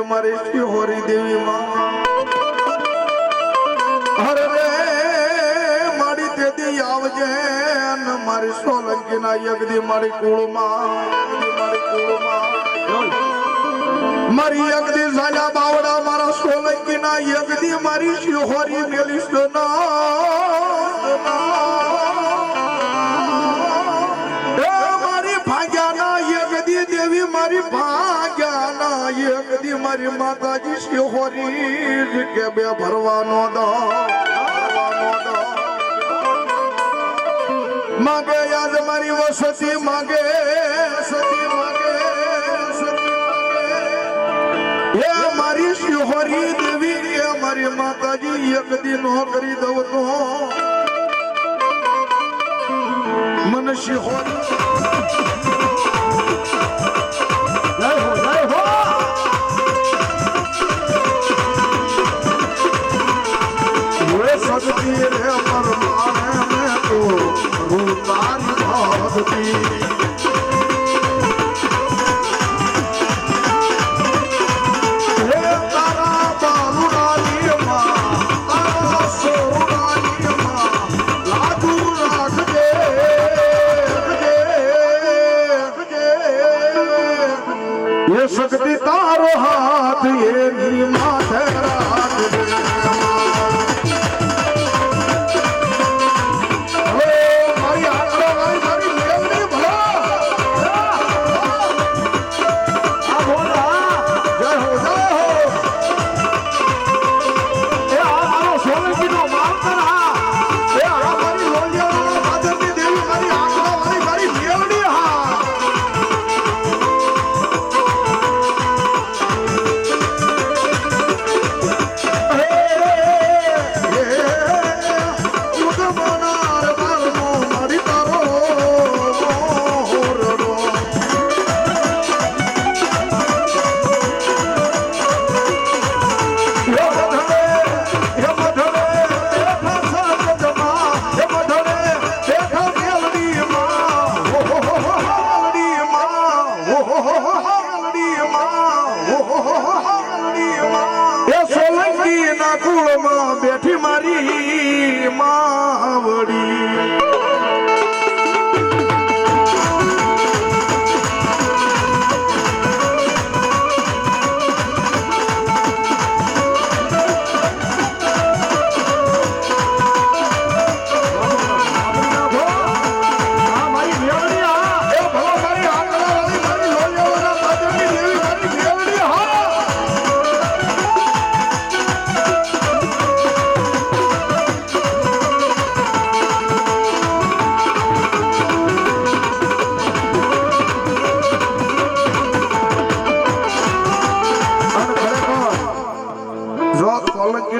મારી શિહોરી દેવી માં. અરે મારી તેથી આવજે મારી સોલંકી ના યજ્ઞ મારી કુળમાં. મારી કુળમાં મારી યગદી ઝાલા બાવડા મારા સોલંકી ના યજ્ઞ મારી શિહોરી મેલી મારી મારી માતાજી શિહોરી કે બે ભરવાનો દો માગે યાદ મારી વસતી, માગે, સતી માગે, સતી એ મારી શિહોરી દેવી એ મારી માતાજી એક દી નો કરી દઉં તો. મન શિહોરી ભગતી રે પરમાણે મેં તો રૂતારી ભગતી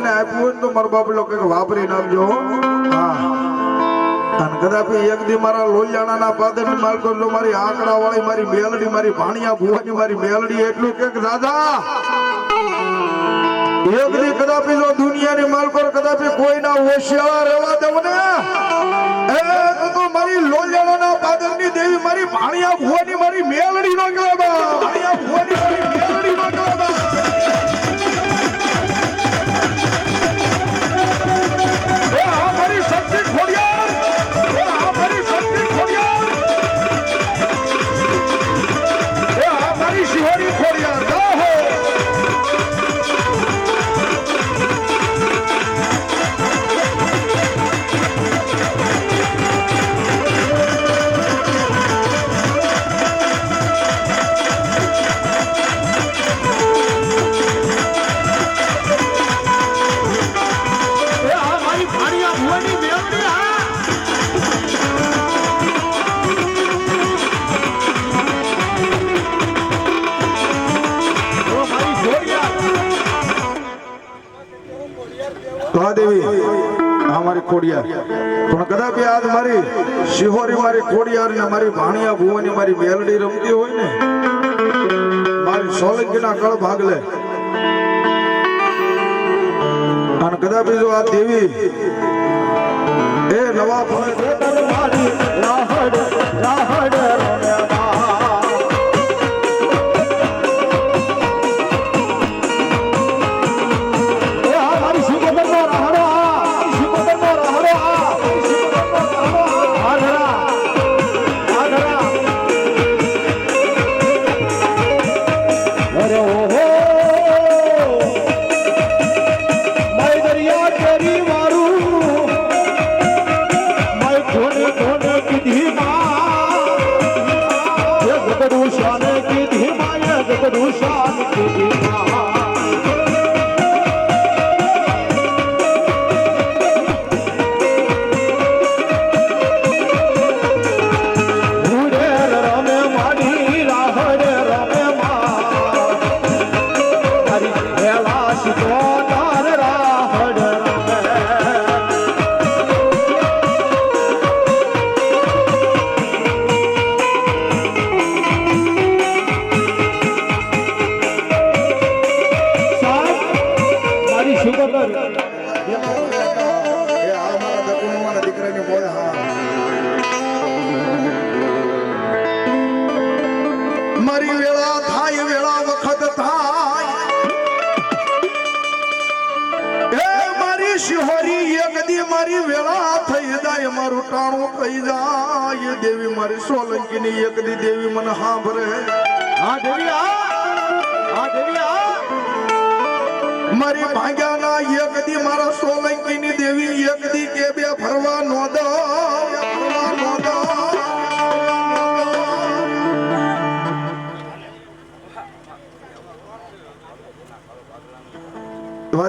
સોલંકીને આપ્યું હોય તો મારા બાપ લોકો વાપરી નાખજો અને કદાચ એક દી મારા લોહિયાણાના પાદરની માલકો મારી આંકડા વાળી મારી મેલડી, મારી ભાણિયા ભુવાની મારી મેલડી એટલું કે દાદા એક દી કદાપી જો દુનિયાની માલકો કદાપી કોઈના હોશિયાર રહેવા દઉં ને એ તો મારી લોહિયાણાના પાદરની દેવી મારી ભાણિયા ભુવાની મારી મેલડી નો કહેવા ભાણિયા ભુવાની મારી મેલડી નો કહેવાય ખોડિયાર પણ કદાચ આજ મારી શિહોરી મારી કોડિયાર ને મારી ભાણિયા ભુવાની મારી મેલડી રમતી હોય ને, મારી સોલંકીના કળ ભાગ લે અને કદાપી જો આ દેવી એ નવા હા દેવી હા દેવી આ મારી ભાગ્યાના એક દી મારા સોલંકીની દેવી, એક દી કે બે ફરવા નો દો, ફરવા નો દો.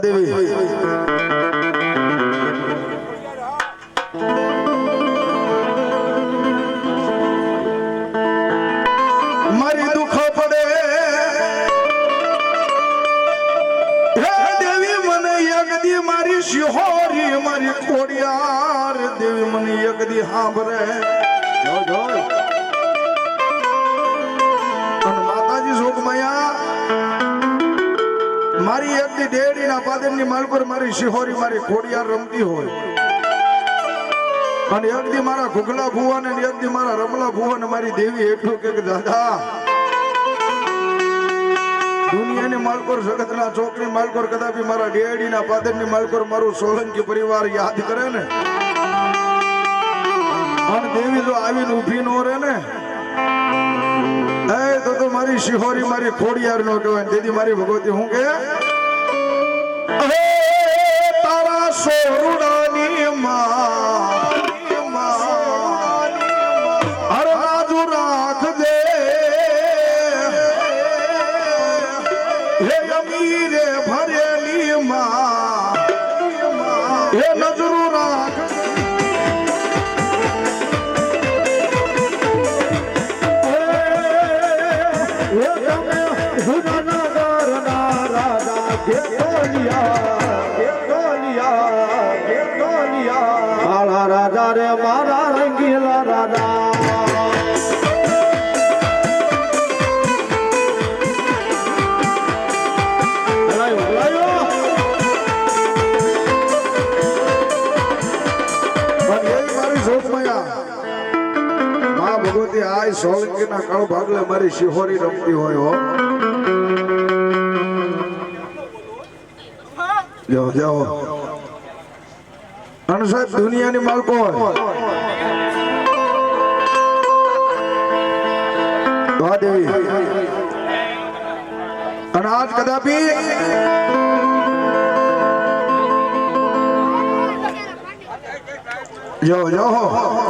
દેવી દેવી, મને યગદી મારી શિહોરી, મારી કોડિયાર દેવી, મને યગદી હાંભરે. માતાજી જોગમાયા મારી એકદી ડેડીના પાદરની માલ પર મારી શિહોરી, મારી કોડિયાર રમતી હોય. અને એકદી મારા ઘુગલા ભુવાને અને એકદી મારા રમલા ભુવાને મારી દેવી એટલું કે, દાદા દુનિયાની માલકોર, જગતના ચોકની માલકોર, કદાપી મારા ડેડીના પાદરની માલકોર, મારું સોલંકી પરિવાર યાદ કરે ને? અને દેવી જો આવીને ઊભી નો રહે ને? એ તો તો મારી શિહોરી, મારી ખોડિયાર નો કહેવાય. દીદી, મારી ભગવતી, હું કે? તારા સોરુડાની ભગવતી આય સોલંકીના કળ ભાગલે મારી શિહોરી રમતી હોય હો. જાઓ જાઓ. અને સાહેબ, દુનિયાની માલકો હોય. દેવી. અને આજ કદાપી જો જો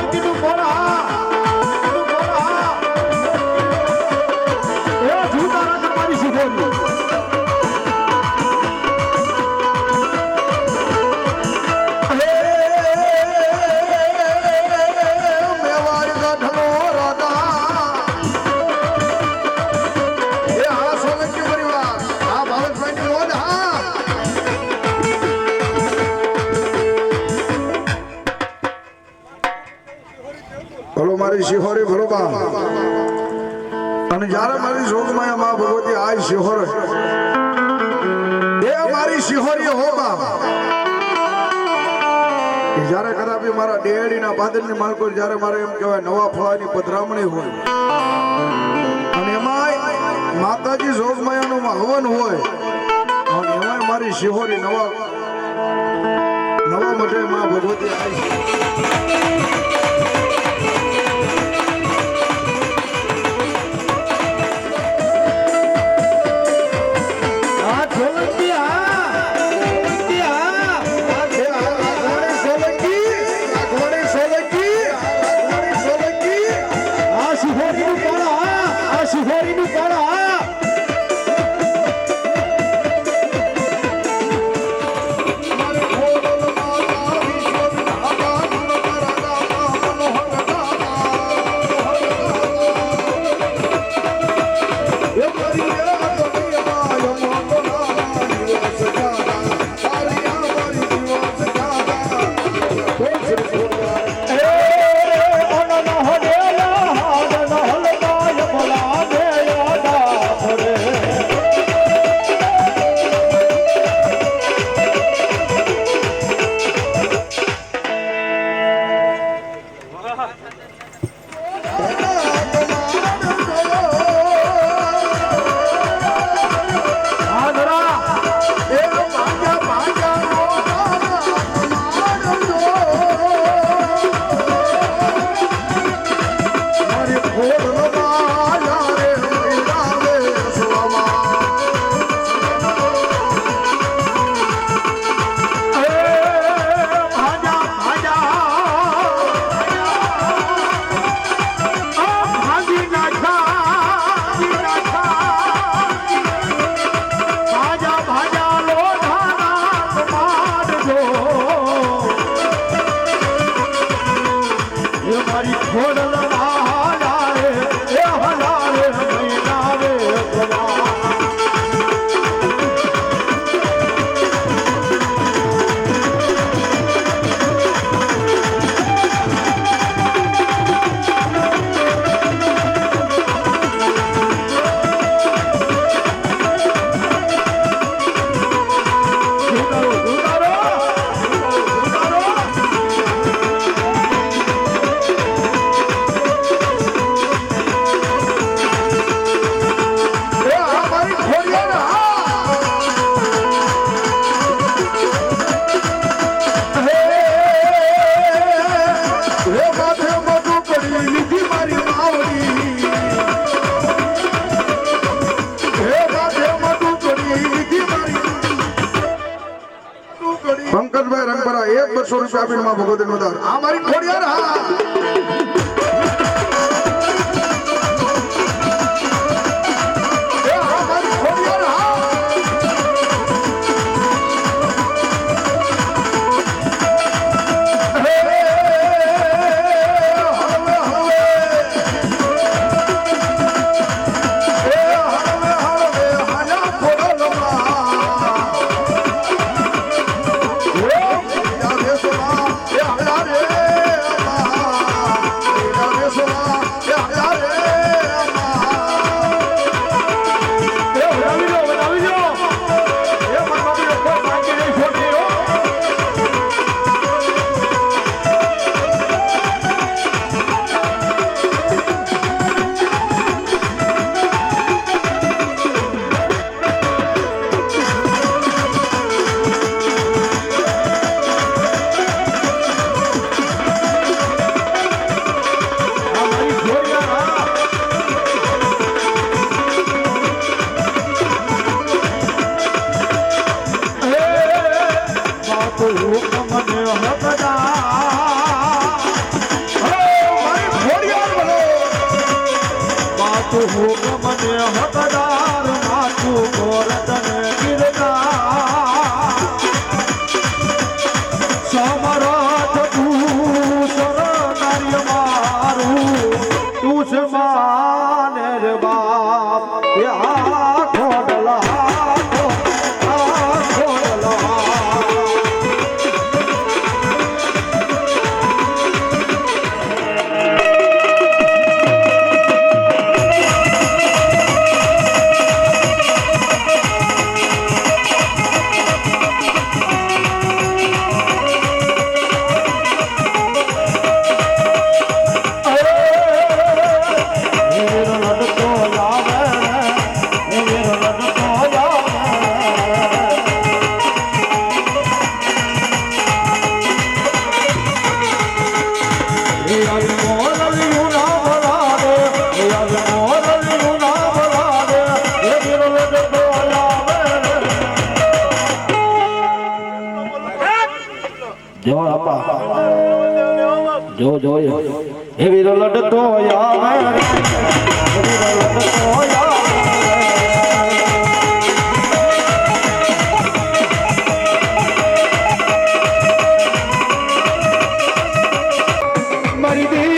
મારું સોલંકીનું કોણ અને જ્યારે મારી જોગમાયા માં ભગવતી આ શિહોર એ મારી શિહોરી હો બા જ્યારે કદાપી મારા ડેડીના પાદરની માલકો જ્યારે મારે એમ કહેવાય નવા ફળાની પધરામણી હોય. અને એમાં માતાજી જોગમાયાનું હવન હોય. અને એમાંય મારી શિહોરી નવા નવા મઢે માં ભગવતી આવી. મને જોયો હે વીરો લડતો આવે વીરો લડતો આવે மரிதே